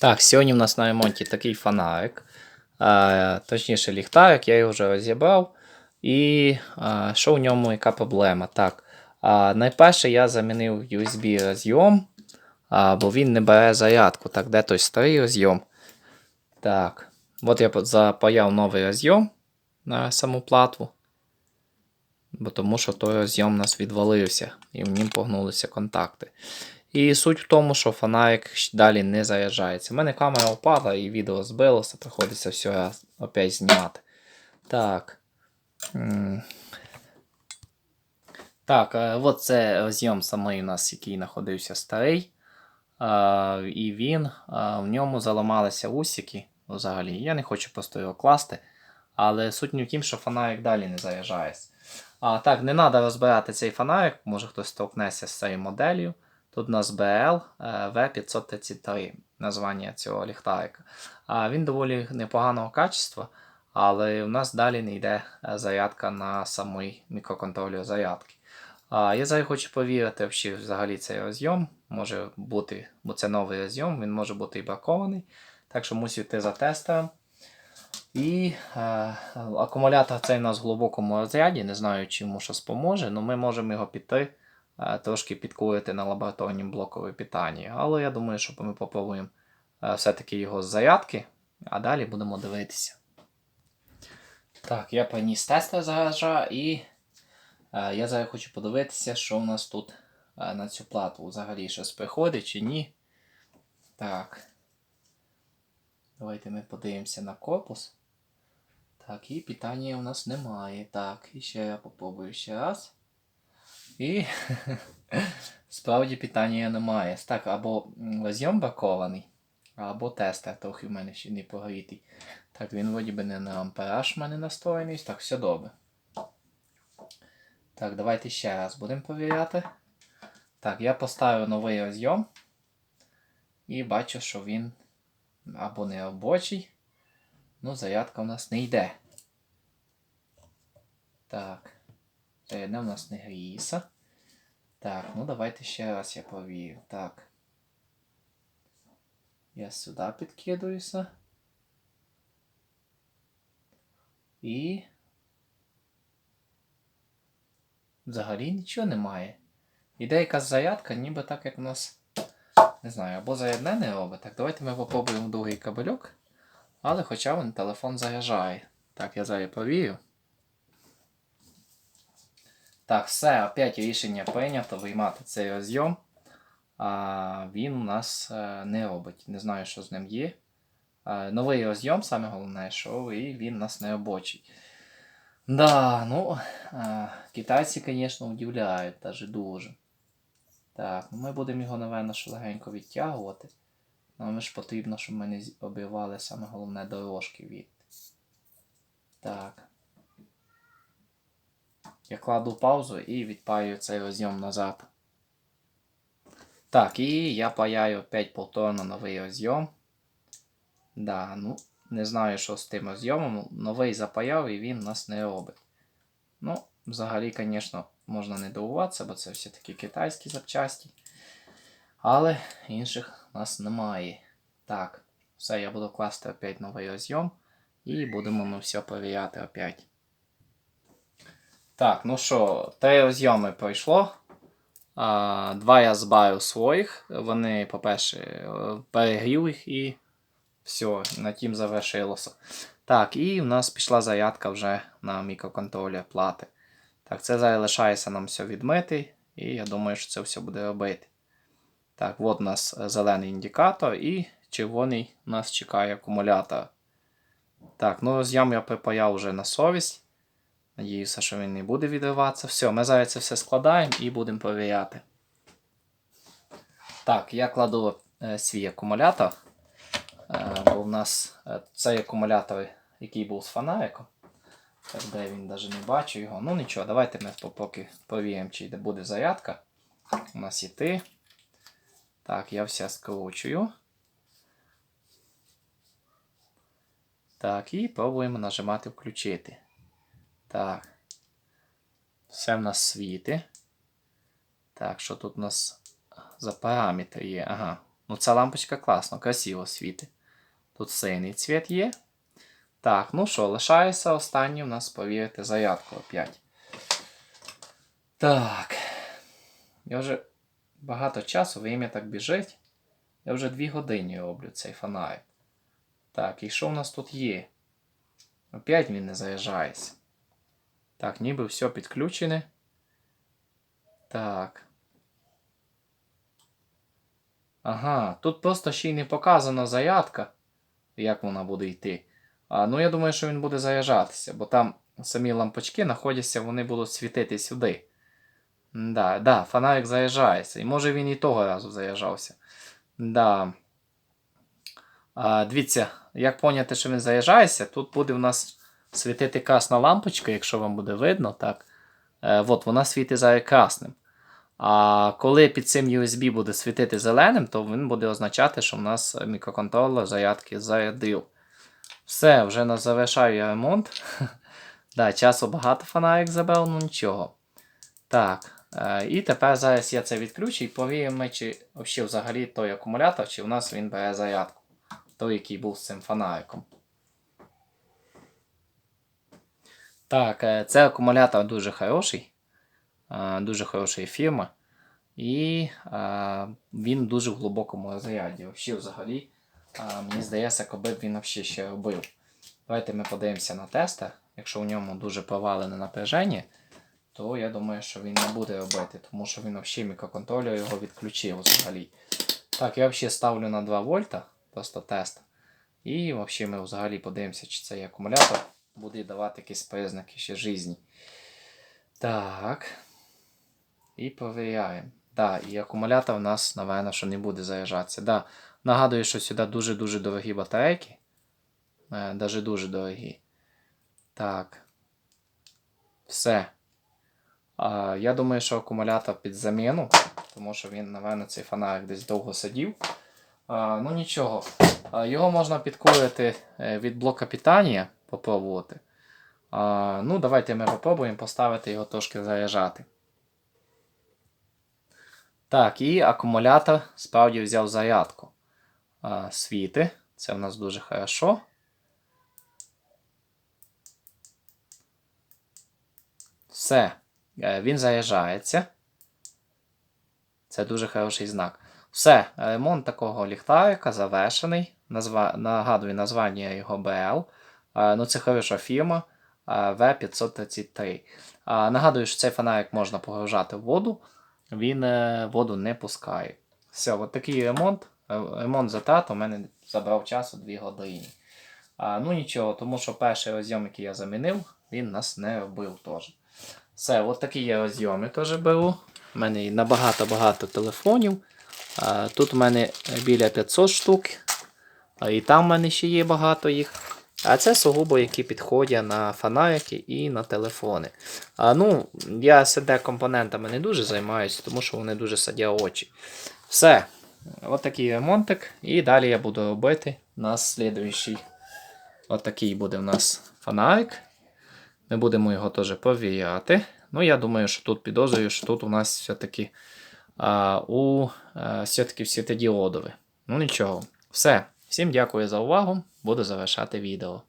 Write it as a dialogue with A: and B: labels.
A: Так, сьогодні в нас на ремонті такий фонарик. Е, точніше, ліхтарик, я його вже розібрав. І е, що в ньому, яка проблема? Так, е, найперше я замінив USB розйом, е, бо він не бере зарядку. Так, де той старий розйом? Так, от я запаяв новий розйом на саму платву. Бо тому що той розйом у нас відвалився і в нім погнулися контакти. І суть в тому, що фонарик далі не заряджається. У мене камера впала і відео збилося, приходиться все опять знімати. Так. Так, е, от це розйом самий у нас, який знаходився старий. І він, в ньому заламалися усики взагалі. Я не хочу просто його класти. Але суть не в тім, що фонарик далі не заряджається. А, так, не треба розбирати цей фонарик, може хтось столкнеться з цією моделлю. Тут у нас BL V533 названня цього ліхтарика. Він доволі непоганого качества, але у нас далі не йде е, зарядка на самий мікроконтролер зарядки. Я зараз хочу повірити, що взагалі цей розйом може бути, бо це новий розйом, він може бути і бракований. Так що мусив йти за тестером. І е, акумулятор цей у нас в глибокому розряді, не знаю, чи йому щось поможе, але ми можемо його піти е, трошки підкурити на лабораторнім блоковій питанні. Але я думаю, що ми попробуємо е, все-таки його з зарядки, а далі будемо дивитися. Так, я приніс тестер з гаража і е, я зараз хочу подивитися, що в нас тут е, на цю плату взагалі щось приходить чи ні. Так. Давайте ми подивимося на корпус. Так, і питання у нас немає. Так, і ще я попробую ще раз. І справді питання немає. Так, або м, зйом бракований, або тестер трохи в мене ще не прогрітий. Так, він вроді би не на ампераж в мене настроєний. Так, все добре. Так, давайте ще раз будемо перевіряти. Так, я поставив новий розйом. І бачу, що він або не робочий. Ну, зарядка в нас не йде. Так. Зарядне в нас не гріється. Так, ну давайте ще раз я провірю. Так. Я сюди підкидуюся. І. Взагалі нічого немає. Іде якась зарядка, ніби так як у нас. Не знаю, або зарядне не робить. Так, давайте ми попробуємо другий кабельок. Але хоча він телефон заряджає. Так, я зараз провірю. Так, все, опять рішення прийнято виймати цей розйом. А він у нас е, не робить. Не знаю, що з ним є. Е, новий розйом, саме головне, що і він у нас не робочий. Да, ну, е, китайці, звісно, удивляють даже дуже. Так, ну ми будемо його, напевно, легенько відтягувати. Нам ж потрібно, щоб ми не обірвали саме головне дорожки від. Так. Я кладу паузу і відпаюю цей розйом назад. Так, і я паяю опять повторно новий розйом. Да, ну, не знаю, що з тим розйомом. Новий запаяв і він нас не робить. Ну, взагалі, звісно, можна не дивуватися, бо це все-таки китайські запчасті. Але інших нас немає. Так, все, я буду класти опять новий розйом. І будемо ми все перевіряти опять. Так, ну що, три розйоми пройшло. А, два я збавив своїх. Вони, по-перше, перегрів їх і все, на тім завершилося. Так, і в нас пішла зарядка вже на мікроконтролер плати. Так, це зараз лишається нам все відмити, і я думаю, що це все буде робити. Так, от у нас зелений індикатор і червоний нас чекає акумулятор. Так, ну роз'єм я припаяв вже на совість. Надіюся, що він не буде відриватися. Все, ми зараз це все складаємо і будемо перевіряти. Так, я кладу е, свій акумулятор. Е, бо в нас е, цей акумулятор, який був з фонариком. Так, де він навіть не бачу його. Ну нічого, давайте ми поки повіримо, чи буде зарядка. У нас іти. Так, я все скручую. Так, і пробуємо нажимати включити. Так. Все в нас світи. Так, що тут у нас за параметри є? Ага. Ну, ця лампочка класно, красиво світить. Тут синій цвіт є. Так, ну що, лишається останній у нас повірити зарядку опять. Так. Я вже багато часу, время так біжить. Я вже 2 години роблю цей фонарик. Так, і що в нас тут є? Опять він не заряджається. Так, ніби все підключене. Так. Ага, тут просто ще й не показана зарядка, як вона буде йти. А, ну, я думаю, що він буде заряджатися, бо там самі лампочки знаходяться, вони будуть світити сюди. Да, да, фонарик заряджається. І може він і того разу заряджався. Да. А, дивіться, як поняти, що він заряджається, тут буде в нас світити красна лампочка, якщо вам буде видно, так. Е, от, вона світить зараз красним. А коли під цим USB буде світити зеленим, то він буде означати, що в нас мікроконтролер зарядки зарядив. Все, вже на завершаю я ремонт. да, часу багато фонарик забрав, ну нічого. Так. Е, і тепер зараз я це відключу і повіримо, чи взагалі той акумулятор, чи в нас він бере зарядку. Той, який був з цим фонариком. Так, е, це акумулятор дуже хороший. е, Дуже хорошої фірми. І е, він дуже в глибокому розряді. Взагалі, взагалі, мені здається, коли б він ще робив. Давайте ми подивимося на тестер. Якщо у ньому дуже повалене напряження, то я думаю, що він не буде робити, тому що він взагалі мікроконтролер його відключив взагалі. Так, я взагалі ставлю на 2 вольта, просто тест. І взагалі ми взагалі подивимося, чи цей акумулятор буде давати якісь признаки ще житті. Так. І перевіряємо. Да, і акумулятор у нас, напевно, що не буде заряджатися. Да. Нагадую, що сюди дуже-дуже дорогі батарейки. Е, Даже дуже дорогі. Так. Все. А, я думаю, що акумулятор під заміну, тому що він, напевно, цей фонарик десь довго сидів. А, ну нічого. А, його можна підкурити е, від блока питання, попробувати. А, ну, давайте ми попробуємо поставити його трошки заряджати. Так, і акумулятор справді взяв зарядку. А, світи. Це в нас дуже хорошо. Все. Е, Він заряджається. Це дуже хороший знак. Все, ремонт такого ліхтарика завершений. Назва... Нагадую названня його BL. Ну, це хороша фірма е, V533. Е, Нагадую, що цей фонарик можна погружати в воду, він е, воду не пускає. Все, от такий ремонт. Е, Ремонт затрат у мене забрав часу 2 години. А, ну нічого, тому що перший розйом, який я замінив, він нас не робив теж. Все, от такі я розйоми теж беру. У мене набагато-багато телефонів. А, тут у мене біля 500 штук. І там в мене ще є багато їх. А це сугубо, які підходять на фонарики і на телефони. А, ну, я CD-компонентами не дуже займаюся, тому що вони дуже садять очі. Все. От такий ремонтик. І далі я буду робити у нас слідуючий. От такий буде у нас фонарик. Ми будемо його теж повіряти. Ну, я думаю, що тут підозрюю, що тут у нас все-таки а, у а, все-таки світодіодове. Ну нічого. Все. Всім дякую за увагу. Буду завершати відео.